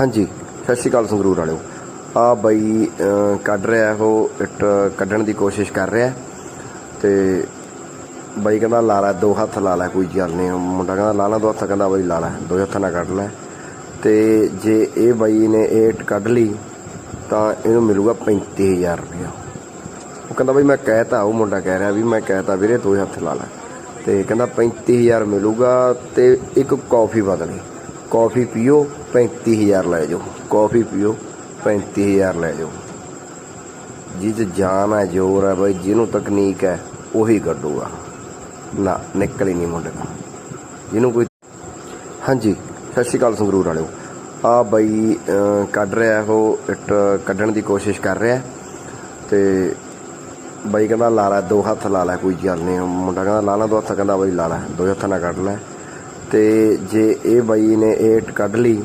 ਹਾਂਜੀ, ਸਤਿ ਸ਼੍ਰੀ ਅਕਾਲ ਸੰਗਰੂਰ ਵਾਲਿਓ। ਆ ਬਾਈ ਕੱਢ ਰਿਹਾ ਉਹ, ਇੱਟ ਕੱਢਣ ਦੀ ਕੋਸ਼ਿਸ਼ ਕਰ ਰਿਹਾ। ਤੇ ਬਾਈ ਕਹਿੰਦਾ, ਲਾ ਲੈ, ਦੋ ਹੱਥ ਲਾ ਲੈ, ਕੋਈ ਗੱਲ ਨਹੀਂ। ਮੁੰਡਾ ਕਹਿੰਦਾ, ਲਾ ਲਾ, ਦੋ ਹੱਥ। ਕਹਿੰਦਾ, ਬਾਈ ਲਾ ਲੈ, ਦੋ ਹੱਥਾਂ ਨਾਲ ਕੱਢ ਲੈ। ਤੇ ਜੇ ਇਹ ਬਾਈ ਨੇ ਇਹ ਇੱਟ ਕੱਢ ਲਈ, ਤਾਂ ਇਹਨੂੰ ਮਿਲੂਗਾ 35000 ਰੁਪਇਆ। ਉਹ ਕਹਿੰਦਾ, ਬਾਈ ਮੈਂ ਕਹਿਤਾ, ਉਹ ਮੁੰਡਾ ਕਹਿ ਰਿਹਾ ਵੀ ਮੈਂ ਕਹਿਤਾ, ਵੀਰੇ, ਦੋ ਹੱਥ ਲਾ ਲੈ। ਤੇ ਕਹਿੰਦਾ 35000 ਮਿਲੂਗਾ ਤੇ ਇੱਕ ਕੌਫੀ ਬਦਲੀ ਕੌਫੀ ਪੀਓ 35000 ਲੈ ਜਾਓ। ਕੌਫੀ ਪੀਓ 35000 ਲੈ ਜਾਓ। ਜਿਹ ਜਾਨ ਹੈ, ਜ਼ੋਰ ਹੈ ਬਈ, ਜਿਹਨੂੰ ਤਕਨੀਕ ਹੈ, ਉਹੀ ਕੱਢੂਗਾ। ਨਾ, ਨਿਕਲ ਹੀ ਨਹੀਂ ਮੁੰਡੇ ਦਾ। ਜਿਹਨੂੰ ਕੋਈ ਹਾਂਜੀ, ਸਤਿ ਸ਼੍ਰੀ ਅਕਾਲ ਸੰਗਰੂਰ ਵਾਲਿਓ। ਆ ਬਾਈ ਕੱਢ ਰਿਹਾ ਉਹ, ਇੱਟ ਕੱਢਣ ਦੀ ਕੋਸ਼ਿਸ਼ ਕਰ ਰਿਹਾ। ਤੇ ਬਾਈ ਕਹਿੰਦਾ, ਲਾ ਲੈ, ਦੋ ਹੱਥ ਲਾ ਲੈ, ਕੋਈ ਗੱਲ ਨਹੀਂ। ਮੁੰਡਾ ਕਹਿੰਦਾ, ਲਾ ਲੈ, ਦੋ ਹੱਥ। ਕਹਿੰਦਾ ਬਾਈ, ਲਾ ਲੈ, ਦੋ ਹੱਥਾਂ ਨਾਲ ਕੱਢ ਲੈ। ਤੇ ਜੇ ਇਹ ਬਾਈ ਨੇ ਇਹ ਕੱਢ ਲਈ